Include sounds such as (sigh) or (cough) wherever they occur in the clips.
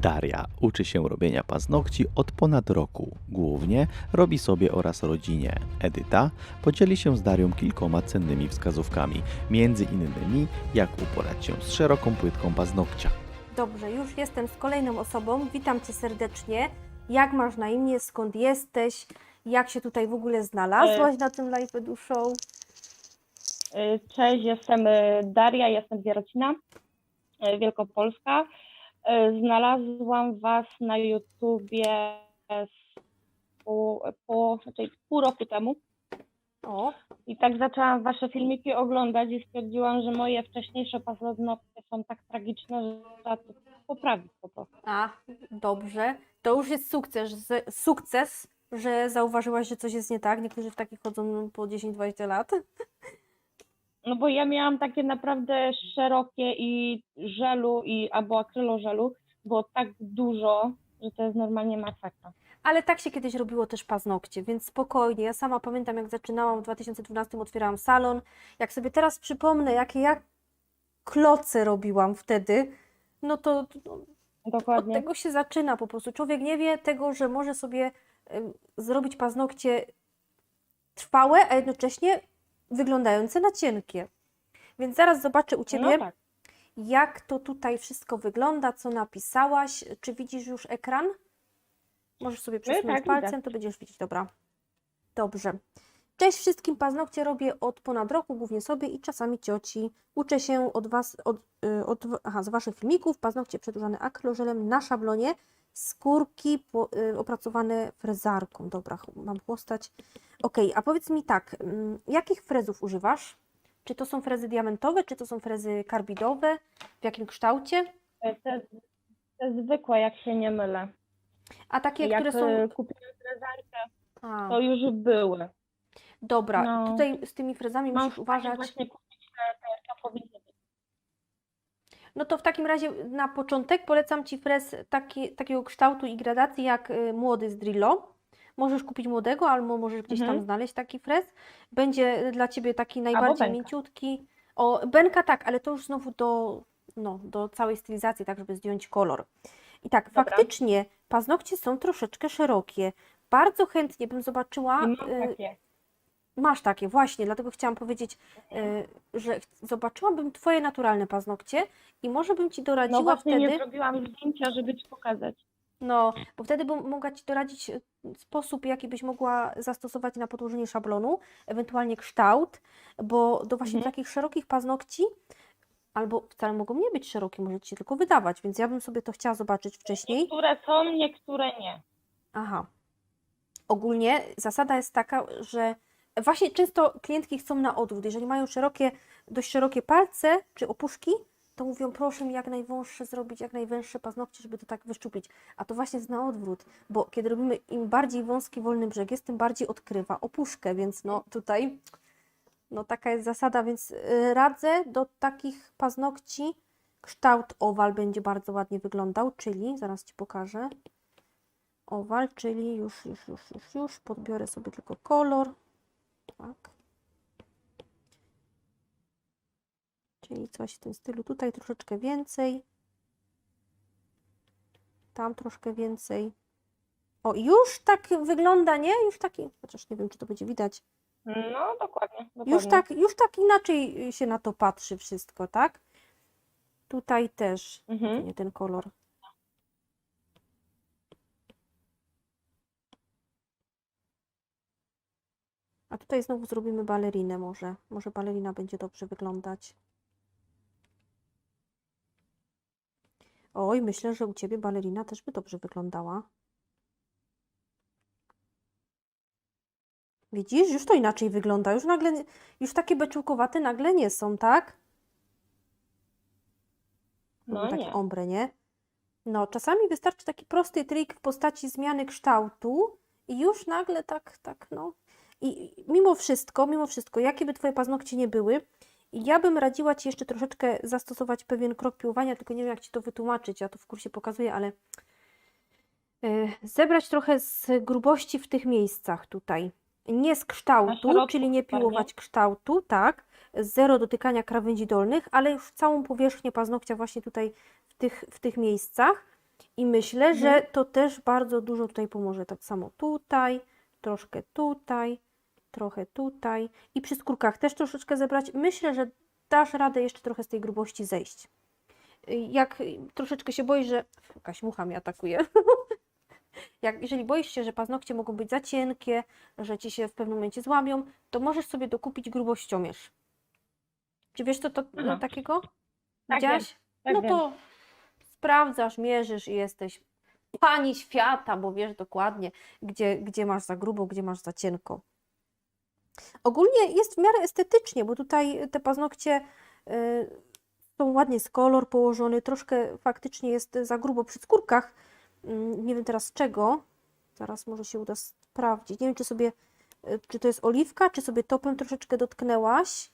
Daria uczy się robienia paznokci od ponad roku. Głównie robi sobie oraz rodzinie. Edyta podzieli się z Darią kilkoma cennymi wskazówkami, między innymi jak uporać się z szeroką płytką paznokcia. Dobrze, już jestem z kolejną osobą. Witam Cię serdecznie. Jak masz na imię? Skąd jesteś? Jak się tutaj w ogóle znalazłaś na tym live Show? Y, Cześć, jestem y, Daria, jestem z Jarocina, Wielkopolska. Y, Znalazłam Was na YouTubie z pół, po, znaczy pół roku temu O, i tak zaczęłam Wasze filmiki oglądać i stwierdziłam, że moje wcześniejsze paznokcie są tak tragiczne, że trzeba to poprawić po prostu. a, dobrze. To już jest sukces, sukces, że zauważyłaś, że coś jest nie tak. Niektórzy w takich chodzą po 10-20 lat. No bo ja miałam takie naprawdę szerokie i żelu i albo akrylożelu, było tak dużo, że to jest normalnie masakra. Ale tak się kiedyś robiło też paznokcie, więc spokojnie. Ja sama pamiętam, jak zaczynałam w 2012, otwierałam salon. Jak sobie teraz przypomnę, jakie ja kloce robiłam wtedy, no to no, od Dokładnie. tego się zaczyna po prostu. Człowiek nie wie tego, że może sobie em, zrobić paznokcie trwałe, a jednocześnie wyglądające na cienkie. Więc zaraz zobaczę u Ciebie, No tak. jak to tutaj wszystko wygląda, co napisałaś. Czy widzisz już ekran? Możesz sobie przesunąć tak, widzę. palcem, to będziesz widzieć. Dobra. Dobrze. Cześć wszystkim, paznokcie robię od ponad roku, głównie sobie i czasami cioci. Uczę się od Was, od, y, od, aha, z Waszych filmików, paznokcie przedłużane akrylożelem na szablonie, skórki y, opracowane frezarką. Dobra, mam chłostać. Ok, a powiedz mi tak, mm, jakich frezów używasz? Czy to są frezy diamentowe, czy to są frezy karbidowe? W jakim kształcie? Te, te zwykłe, jak się nie mylę. A takie, jak które są... e, kupiłam prezarkę, A, to już były. dobra, no. tutaj z tymi frezami Mam musisz uważać. właśnie kupić te, te, być. No to w takim razie na początek polecam Ci frez taki, takiego kształtu i gradacji jak y, młody z Drillo. Możesz kupić młodego, albo możesz gdzieś tam Mhm. znaleźć taki frez. Będzie dla Ciebie taki najbardziej mięciutki. O, Benka tak, ale to już znowu do, no, do całej stylizacji, tak żeby zdjąć kolor. I tak, Dobra. faktycznie paznokcie są troszeczkę szerokie. Bardzo chętnie bym zobaczyła, I mam y, takie. Masz takie, właśnie, dlatego chciałam powiedzieć, y, że ch- zobaczyłabym Twoje naturalne paznokcie i może bym Ci No doradziła właśnie wtedy, nie zrobiłam zdjęcia, żeby Ci pokazać. no, bo wtedy bym mogła Ci doradzić y, sposób, jaki byś mogła zastosować na podłożenie szablonu, ewentualnie kształt, bo do właśnie Mhm. takich szerokich paznokci, albo wcale mogą nie być szerokie, może Ci się tylko wydawać, więc ja bym sobie to chciała zobaczyć wcześniej. Niektóre są, niektóre nie. Aha. Ogólnie zasada jest taka, że właśnie często klientki chcą na odwrót. Jeżeli mają szerokie, dość szerokie palce czy opuszki, to mówią, proszę mi jak najwąższe zrobić, jak najwęższe paznokcie, żeby to tak wyszczuplić. A to właśnie jest na odwrót, bo kiedy robimy im bardziej wąski wolny brzeg jest, tym bardziej odkrywa opuszkę, więc no tutaj no taka jest zasada, więc y, radzę do takich paznokci kształt owal będzie bardzo ładnie wyglądał, czyli zaraz Ci pokażę owal, czyli już, już, już, już, już podbiorę sobie tylko kolor. Tak. Czyli coś w tym stylu. Tutaj troszeczkę więcej. Tam troszkę więcej. O, już tak wygląda, nie? Już taki, chociaż nie wiem, czy to będzie widać. No, dokładnie. dokładnie. Już tak, już tak inaczej się na to patrzy wszystko, tak? Tutaj też, Mhm. nie ten kolor. A tutaj znowu zrobimy balerinę może. Może balerina będzie dobrze wyglądać. Oj, myślę, że u Ciebie balerina też by dobrze wyglądała. Widzisz, już to inaczej wygląda. Już nagle, już takie beczułkowate nagle nie są, tak? No Robią nie. takie ombre, nie? No, czasami wystarczy taki prosty trik w postaci zmiany kształtu i już nagle tak, tak, no. I mimo wszystko, mimo wszystko, jakie by Twoje paznokcie nie były, ja bym radziła Ci jeszcze troszeczkę zastosować pewien krok piłowania, tylko nie wiem, jak Ci to wytłumaczyć, ja to w kursie pokazuję, ale e, zebrać trochę z grubości w tych miejscach tutaj. Nie z kształtu, czyli nie piłować kształtu, tak, zero dotykania krawędzi dolnych, ale już całą powierzchnię paznokcia właśnie tutaj w tych, w tych miejscach I myślę, że Mhm. to też bardzo dużo tutaj pomoże. Tak samo tutaj, troszkę tutaj, trochę tutaj. I przy skórkach też troszeczkę zebrać. Myślę, że dasz radę jeszcze trochę z tej grubości zejść. Jak troszeczkę się boisz, że jakaś mucha mnie atakuje. (laughs) Jak, jeżeli boisz się, że paznokcie mogą być za cienkie, że ci się w pewnym momencie złamią, to możesz sobie dokupić grubościomierz. Czy wiesz co to Aha. takiego? Tak Widziałaś? Tak no to sprawdzasz, mierzysz i jesteś pani świata, bo wiesz dokładnie, gdzie, gdzie masz za grubo, gdzie masz za cienko. Ogólnie jest w miarę estetycznie, bo tutaj te paznokcie y, są ładnie z kolor położony, troszkę faktycznie jest za grubo przy skórkach. Mm, Nie wiem teraz czego. Zaraz może się uda sprawdzić. Nie wiem, czy sobie, y, czy to jest oliwka, czy sobie topem troszeczkę dotknęłaś,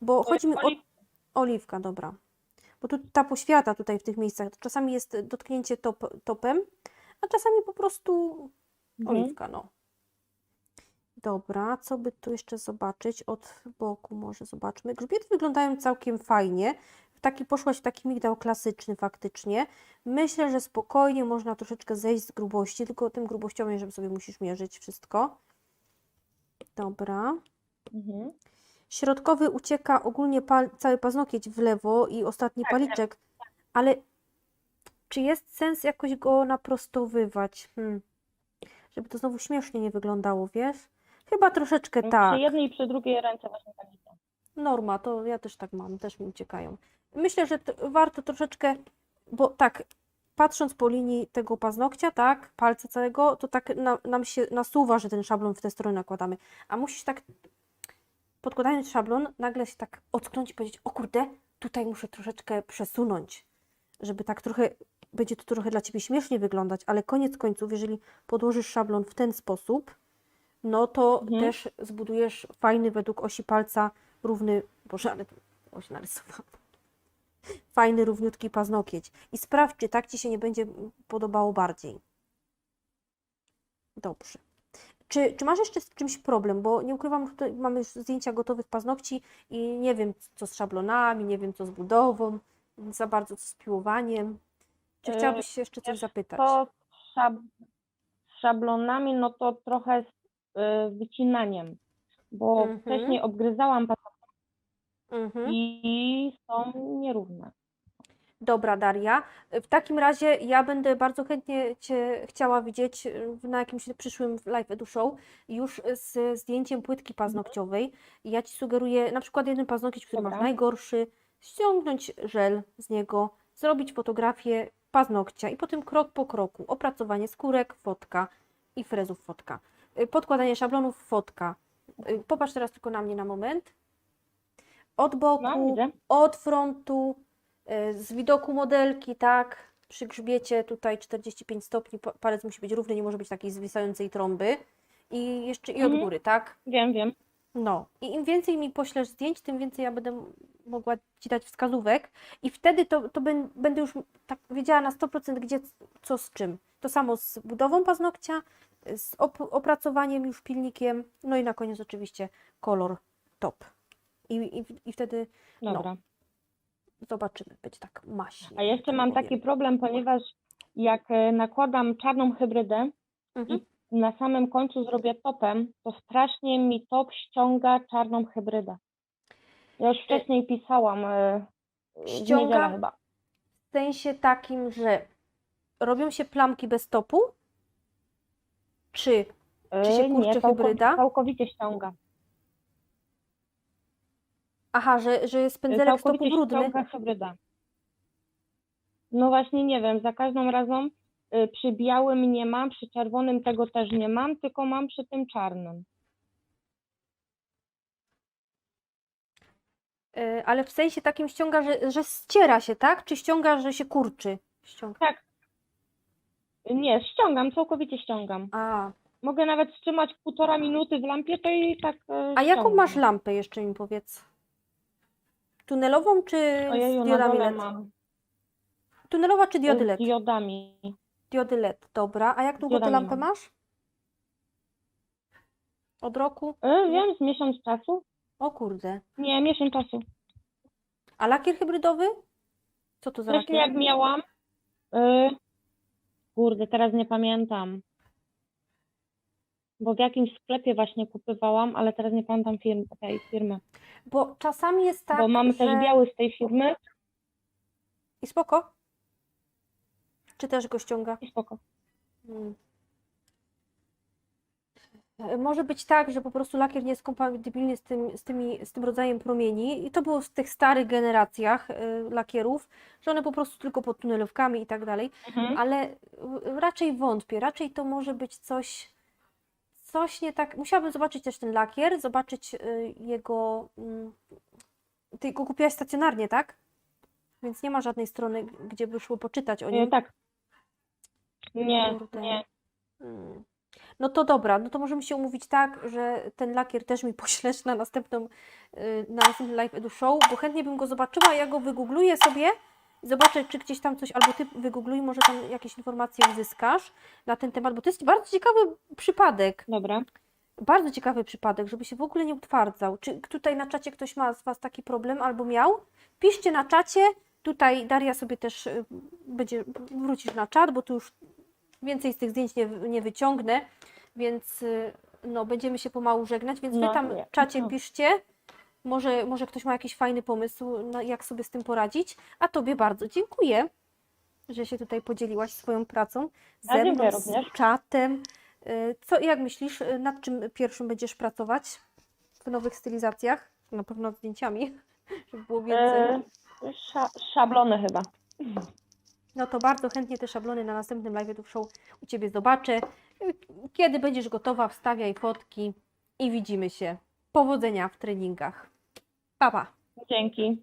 bo chodzi mi o Oli- Oliwka, dobra. Bo tu ta poświata tutaj w tych miejscach, czasami jest dotknięcie top, topem, a czasami po prostu Mhm. oliwka, no. Dobra, co by tu jeszcze zobaczyć? Od boku może zobaczmy. Grzbiety wyglądają całkiem fajnie. Taki poszłaś w taki migdał klasyczny faktycznie. Myślę, że spokojnie można troszeczkę zejść z grubości, tylko tym grubością, żeby sobie musisz mierzyć wszystko. Dobra. Mhm. Środkowy ucieka ogólnie pal, cały paznokieć w lewo i ostatni Tak, paliczek, ale czy jest sens jakoś go naprostowywać? Hmm. Żeby to znowu śmiesznie nie wyglądało, wiesz? Chyba troszeczkę tak. Przy jednej i przy drugiej ręce właśnie tak widzę. Norma, to ja też tak mam, też mi uciekają. Myślę, że warto troszeczkę, bo tak, patrząc po linii tego paznokcia, tak, palca całego, to tak na, nam się nasuwa, że ten szablon w tę stronę nakładamy. A musisz tak, podkładając szablon, nagle się tak ocknąć i powiedzieć, o kurde, tutaj muszę troszeczkę przesunąć, żeby tak trochę, będzie to trochę dla Ciebie śmiesznie wyglądać, ale koniec końców, jeżeli podłożysz szablon w ten sposób, no to Mhm. też zbudujesz fajny według osi palca równy, boże, ale oś narysowałam. Fajny, równiutki paznokieć. I sprawdź, czy tak Ci się nie będzie podobało bardziej. Dobrze. Czy, czy masz jeszcze z czymś problem? Bo nie ukrywam, że mamy już zdjęcia gotowych paznokci i nie wiem, co z szablonami, nie wiem, co z budową, za bardzo co z piłowaniem. Czy E, chciałabyś się jeszcze coś zapytać? To z szab szablonami, no to trochę wycinaniem, bo Mhm. wcześniej obgryzałam paznokcie Mhm. i są nierówne. Dobra, Daria. W takim razie ja będę bardzo chętnie Cię chciała widzieć na jakimś przyszłym live edu show już z zdjęciem płytki paznokciowej. I Ja Ci sugeruję na przykład jeden paznokieć, który masz Dobra. najgorszy, ściągnąć żel z niego, zrobić fotografię paznokcia i potem krok po kroku opracowanie skórek, fotka i frezów fotka. Y, Podkładanie szablonów, fotka. Y, Popatrz teraz tylko na mnie na moment. Od boku, No, od frontu, y, z widoku modelki, tak, przy grzbiecie tutaj 45 stopni, pa- palec musi być równy, nie może być takiej zwisającej trąby i jeszcze i od Mhm. góry, tak? Wiem, wiem. No, i im więcej mi poślesz zdjęć, tym więcej ja będę mogła Ci dać wskazówek i wtedy to, to bę- będę już tak wiedziała na 100% gdzie, co z czym. To samo z budową paznokcia, z op opracowaniem już pilnikiem, no i na koniec oczywiście kolor top. I, i, i wtedy No. Dobra. zobaczymy, będzie tak maśnie. A jeszcze mam powiem. taki problem, ponieważ jak e, nakładam czarną hybrydę Mhm. i na samym końcu zrobię topem, to strasznie mi top ściąga czarną hybrydę. Ja już wcześniej pisałam e, w Ściąga? chyba. W sensie takim, że robią się plamki bez topu? Czy Czy się kurczy nie, całkowicie, hybryda? całkowicie ściąga. Aha, że, że jest pędzelek z topu Całkowicie brudny? ściąga hybryda. No właśnie nie wiem, za każdym razem y, przy białym nie mam, przy czerwonym tego też nie mam, tylko mam przy tym czarnym. Y, Ale w sensie takim ściąga, że, że ściera się, tak? Czy ściąga, że się kurczy? Ściąga. Tak. Nie, ściągam, całkowicie ściągam. A, Mogę nawet trzymać półtora minuty w lampie, to i tak y, a jaką ściągam. masz lampę jeszcze mi powiedz? Tunelową czy Ojeju, z na diodami dole LED? mam. Tunelowa czy diody Z LED? diodami. Diody LED, dobra. A jak długo tę diodami lampę mam. masz? Od roku? Y, wiem, z miesiąc czasu? O kurde. Nie, miesiąc czasu. A lakier hybrydowy? Co to za Wcześniej lakier? jak miałam, y, Kurde, teraz nie pamiętam. Bo w jakimś sklepie właśnie kupywałam, ale teraz nie pamiętam firm, tej firmy. Bo czasami jest tak, Bo mamy że... też biały z tej firmy I spoko? Czy też go ściąga? i spoko. Mm. Może być tak, że po prostu lakier nie jest kompatybilny z tym, z tymi, z tym rodzajem promieni i to było w tych starych generacjach y, lakierów, że one po prostu tylko pod tunelówkami i tak dalej, Mhm. ale raczej wątpię, raczej to może być coś, coś nie tak, musiałabym zobaczyć też ten lakier, zobaczyć y, jego, mm, ty go kupiłaś stacjonarnie, tak? Więc nie ma żadnej strony, gdzie by szło poczytać o nim. tak. Nie, nie. Mm. No to dobra, no to możemy się umówić tak, że ten lakier też mi (laughs) poślesz na następną, y, na następny Live Edu Show, bo chętnie bym go zobaczyła, ja go wygoogluję sobie i zobaczę, czy gdzieś tam coś, albo ty wygoogluj, może tam jakieś informacje uzyskasz na ten temat, bo to jest bardzo ciekawy przypadek, Dobra. bardzo ciekawy przypadek, żeby się w ogóle nie utwardzał. Czy tutaj na czacie ktoś ma z Was taki problem albo miał? Piszcie na czacie, tutaj Daria sobie też y, będzie, wrócisz na czat, bo tu już więcej z tych zdjęć nie, nie wyciągnę, więc y, no, będziemy się pomału żegnać, więc Wy No, tam nie. w czacie piszcie, może, może ktoś ma jakiś fajny pomysł, na, jak sobie z tym poradzić, a Tobie bardzo dziękuję, że się tutaj podzieliłaś swoją pracą ze mną, dziękuję z czatem. Y, Co, jak myślisz, y, nad czym pierwszym będziesz pracować w nowych stylizacjach? Na pewno zdjęciami, (laughs) żeby było więcej. E, sza, szablony chyba. No to bardzo chętnie te szablony na następnym live show u Ciebie zobaczę. Kiedy będziesz gotowa, wstawiaj fotki i widzimy się. Powodzenia w treningach. Pa, pa. Dzięki.